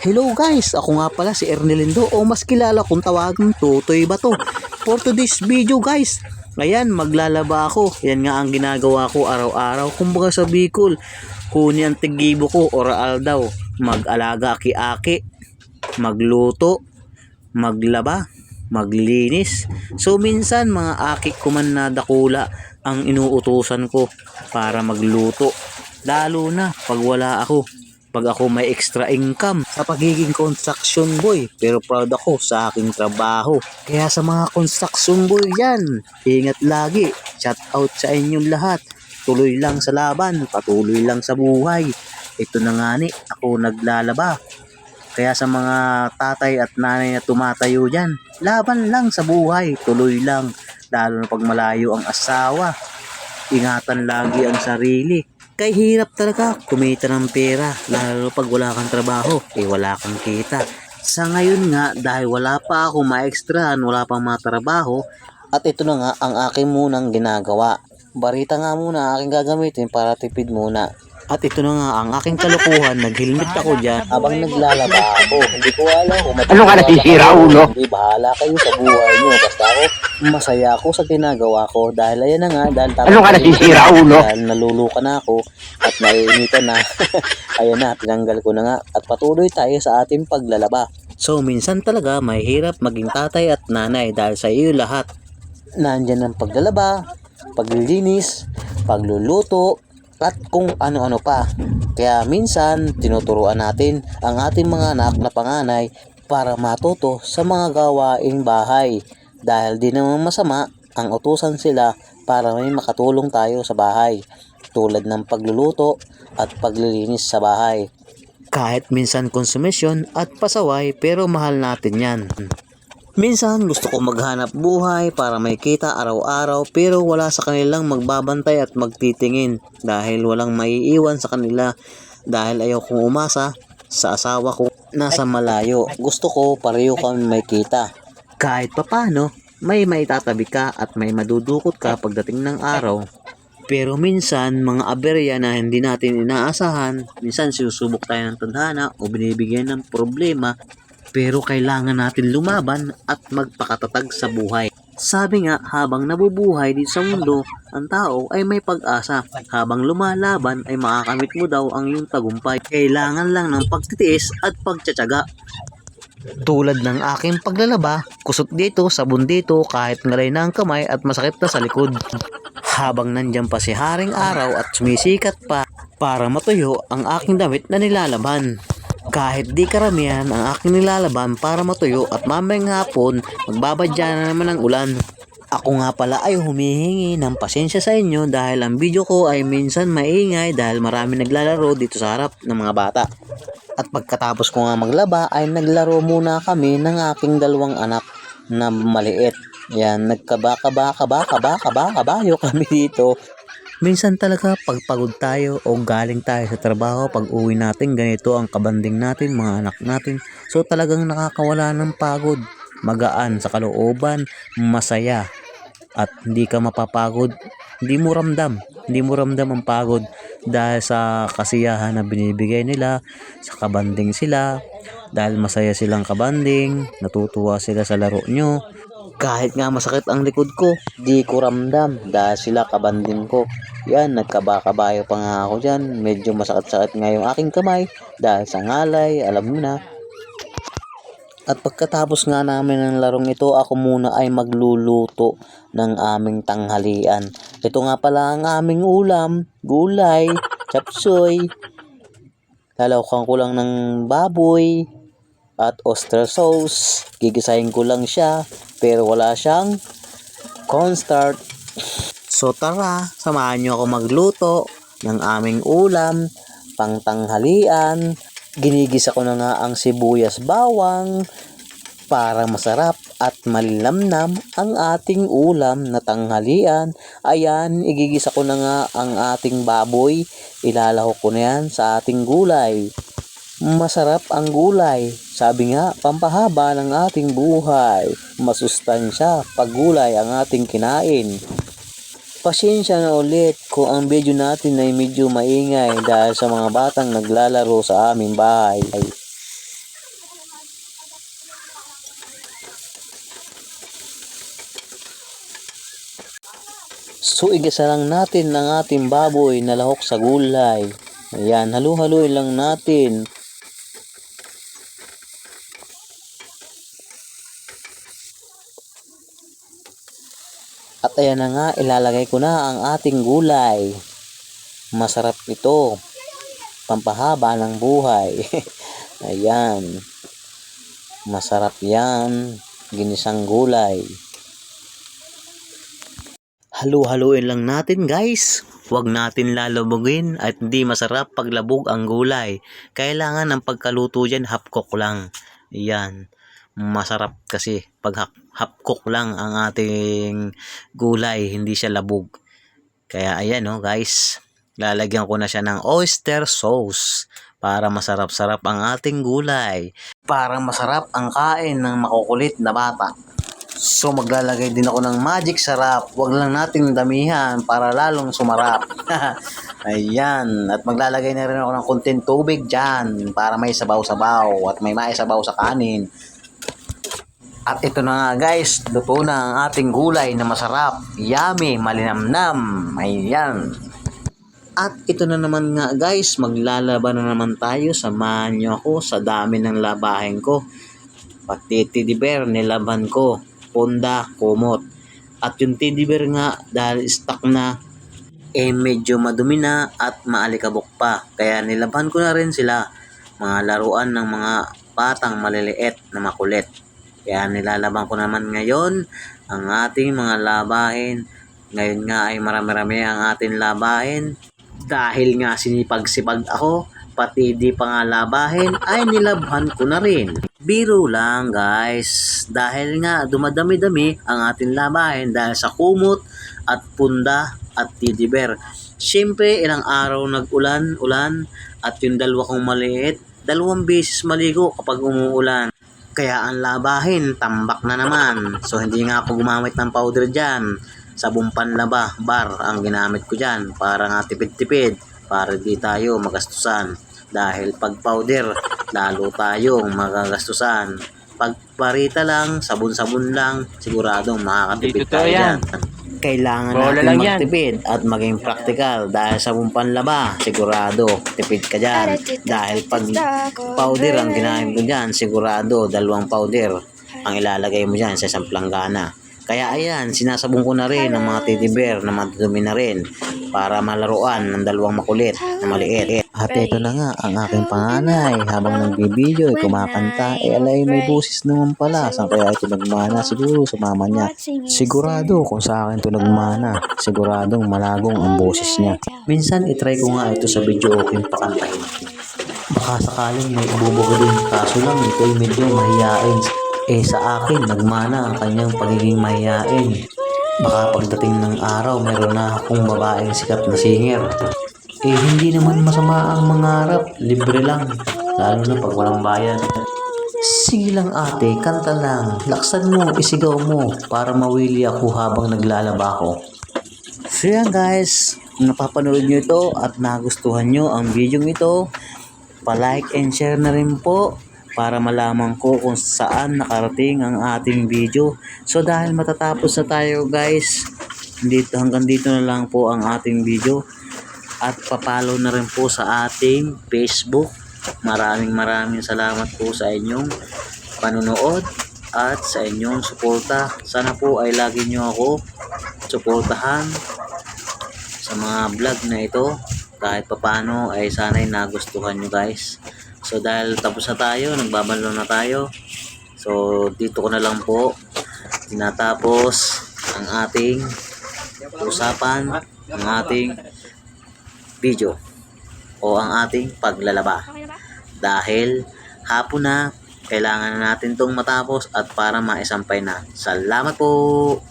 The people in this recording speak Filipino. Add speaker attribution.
Speaker 1: Hello guys, ako nga pala si Ernelindo o mas kilala kung tawagin Tutoy ba to. For today's video guys, ayan maglalaba ako. Yan nga ang ginagawa ko araw-araw. Kumbaga sa Bicol, huni ang tigibo ko oral daw. Mag-alaga aki-aki, magluto, maglaba, maglinis. So minsan mga aki ko man na dakula ang inuutusan ko para magluto. Lalo na pag wala ako pag ako may extra income sa pagiging construction boy. Pero proud ako sa aking trabaho. Kaya sa mga construction boy yan, ingat lagi. Shout out sa inyong lahat. Tuloy lang sa laban, patuloy lang sa buhay. Ito na nga ni, ako naglalaba. Kaya sa mga tatay at nanay na tumatayo dyan, laban lang sa buhay, tuloy lang. Lalo na pag malayo ang asawa. Ingatan lagi ang sarili. Kay hirap talaga kumita ng pera, lalo pag wala kang trabaho, eh wala kang kita. Sa ngayon nga, dahil wala pa ako ma-extrahan, wala pang matrabaho, at ito na nga ang aking munang ginagawa. Barita nga muna aking gagamitin para tipid muna. At ito na nga ang aking kalukuhan, nag-helmet ako dyan habang naglalaba ako. Hindi ko alam kung
Speaker 2: Ano ka nasisira, ulo?
Speaker 1: Hindi, bahala kayo sa buhay nyo. Basta ako, masaya ako sa ginagawa ko. Dahil ayan na nga, dahil tapos
Speaker 2: Ano ka nasisira, ulo?
Speaker 1: Dahil naluluka na ako at naiinitan na. ayan na, tinanggal ko na nga. At patuloy tayo sa ating paglalaba. So, minsan talaga mahirap maging tatay at nanay dahil sa iyo lahat. Nandyan ang paglalaba, paglilinis, pagluluto, at kung ano-ano pa. Kaya minsan, tinuturuan natin ang ating mga anak na panganay para matuto sa mga gawaing bahay. Dahil di naman masama ang utusan sila para may makatulong tayo sa bahay. Tulad ng pagluluto at paglilinis sa bahay. Kahit minsan konsumisyon at pasaway pero mahal natin yan. Minsan gusto ko maghanap buhay para may kita araw-araw pero wala sa kanilang magbabantay at magtitingin dahil walang maiiwan sa kanila dahil ayaw kong umasa sa asawa ko nasa malayo. Gusto ko pareho kami may kita. Kahit papano, may maitatabi ka at may madudukot ka pagdating ng araw. Pero minsan, mga aberya na hindi natin inaasahan, minsan sinusubok tayo ng tadhana o binibigyan ng problema pero kailangan natin lumaban at magpakatatag sa buhay. Sabi nga, habang nabubuhay dito sa mundo, ang tao ay may pag-asa. Habang lumalaban ay makakamit mo daw ang iyong tagumpay. Kailangan lang ng pagtitiis at pagtsatsaga. Tulad ng aking paglalaba, kusot dito, sabon dito, kahit ngalay na ang kamay at masakit na sa likod. Habang nandyan pa si Haring Araw at sumisikat pa para matuyo ang aking damit na nilalaban. Kahit di karamihan ang aking nilalaban para matuyo at mamayang hapon magbabadya na naman ang ulan. Ako nga pala ay humihingi ng pasensya sa inyo dahil ang video ko ay minsan maingay dahil marami naglalaro dito sa harap ng mga bata. At pagkatapos ko nga maglaba ay naglaro muna kami ng aking dalawang anak na maliit. Yan, nagkabaka-baka-baka-baka-baka-bayo kami dito. Minsan talaga pag pagod tayo o galing tayo sa trabaho, pag uwi natin, ganito ang kabanding natin, mga anak natin. So talagang nakakawala ng pagod, magaan sa kalooban, masaya. At hindi ka mapapagod, hindi mo ramdam, hindi mo ramdam ang pagod dahil sa kasiyahan na binibigay nila, sa kabanding sila, dahil masaya silang kabanding, natutuwa sila sa laro nyo. Kahit nga masakit ang likod ko, di ko ramdam dahil sila kabanding ko. Yan, nagkabakabayo pa nga ako dyan. Medyo masakit-sakit nga yung aking kamay dahil sa ngalay, alam mo na. At pagkatapos nga namin ng larong ito, ako muna ay magluluto ng aming tanghalian. Ito nga pala ang aming ulam, gulay, chapsoy, lalawkan ko lang ng baboy, at oyster sauce. Gigisahin ko lang siya, pero wala siyang cornstarch. So tara, samahan nyo ako magluto ng aming ulam, pangtanghalian. Ginigisa ko na nga ang sibuyas bawang para masarap at malilamnam ang ating ulam na tanghalian. Ayan, igigisa ko na nga ang ating baboy. Ilalahok ko na yan sa ating gulay. Masarap ang gulay. Sabi nga, pampahaba ng ating buhay. Masustansya, paggulay ang ating kinain. Pasensya na ulit kung ang video natin ay medyo maingay dahil sa mga batang naglalaro sa aming bahay. So igisa lang natin ang ating baboy na lahok sa gulay. Ayan, halu-haluin lang natin At ayan na nga, ilalagay ko na ang ating gulay. Masarap ito. Pampahaba ng buhay. ayan. Masarap yan. Ginisang gulay. Halu-haluin lang natin guys. Huwag natin lalabugin at hindi masarap paglabog ang gulay. Kailangan ng pagkaluto dyan hapkok lang. Yan. Masarap kasi pag hap- hapkok lang ang ating gulay, hindi siya labog. Kaya ayan oh guys. Lalagyan ko na siya ng oyster sauce para masarap-sarap ang ating gulay. Para masarap ang kain ng makukulit na bata. So maglalagay din ako ng magic sarap. Huwag lang nating damihan para lalong sumarap. Ayan. At maglalagay na rin ako ng konting tubig dyan para may sabaw-sabaw at may maisabaw sa kanin. At ito na nga guys, luto na ang ating gulay na masarap. Yummy, malinamnam. Ayan. At ito na naman nga guys, maglalaban na naman tayo. Samahan niyo ako sa dami ng labahin ko. Pati teddy bear, nilaban ko. Ponda, kumot. At yung teddy bear nga, dahil stock na, eh medyo madumi na at maalikabok pa. Kaya nilaban ko na rin sila. Mga laruan ng mga batang maliliit na makulit. Kaya nilalaban ko naman ngayon ang ating mga labahin. Ngayon nga ay marami-rami ang ating labahin. Dahil nga sinipag-sipag ako, pati di pa nga labahin, ay nilabhan ko na rin. Biro lang guys, dahil nga dumadami-dami ang ating labahin dahil sa kumot at punda at teddy bear. Siyempre, ilang araw nag-ulan, ulan, at yung dalawa kong maliit, dalawang beses maligo kapag umuulan. Kaya ang labahin, tambak na naman. So, hindi nga ako gumamit ng powder dyan. Sabong panlaba, bar, ang ginamit ko dyan para nga tipid-tipid, para di tayo magastusan. Dahil pag powder, lalo tayong magagastusan. Pag parita lang, sabon-sabon lang, siguradong makakatipid tayo
Speaker 2: yan.
Speaker 1: dyan. Kailangan
Speaker 2: Bola
Speaker 1: natin
Speaker 2: lang yan.
Speaker 1: magtipid at maging practical dahil sa panlaba, sigurado, tipid ka dyan. Dahil pag powder ang ginamit mo dyan, sigurado, dalawang powder ang ilalagay mo dyan sa isang planggana. Kaya ayan, sinasabong ko na rin ang mga teddy bear na madudumi na rin para malaruan ng dalawang makulit na maliit. At ito na nga ang aking panganay habang nagbibideo ay kumakanta eh alay may busis naman pala saan kaya ito nagmana siguro sa mama niya. Sigurado kung sa akin ito nagmana, siguradong malagong ang boses niya. Minsan itry ko nga ito sa video okay pakantahin. Baka sakaling may ibubuga din kaso lang ito ay medyo mahiyain. Eh sa akin nagmana ang kanyang pagiging mahiyain. Baka pagdating ng araw meron na akong babaeng sikat na singer. Eh hindi naman masama ang mangarap, libre lang. Lalo na pag walang bayad. Sige lang ate, kanta lang. Laksan mo, isigaw mo para mawili ako habang naglalaba ako. So yan guys, kung napapanood nyo ito at nagustuhan nyo ang video ito, pa-like and share na rin po para malaman ko kung saan nakarating ang ating video. So dahil matatapos na tayo guys, dito, hanggang dito na lang po ang ating video at papalo na rin po sa ating Facebook. Maraming maraming salamat po sa inyong panunood at sa inyong suporta. Sana po ay lagi nyo ako suportahan sa mga vlog na ito kahit papano ay sana'y nagustuhan nyo guys. So dahil tapos na tayo, nagbabalo na tayo. So dito ko na lang po tinatapos ang ating usapan, ang ating video o ang ating paglalaba. Dahil hapon na, kailangan na natin tong matapos at para maisampay na. Salamat po!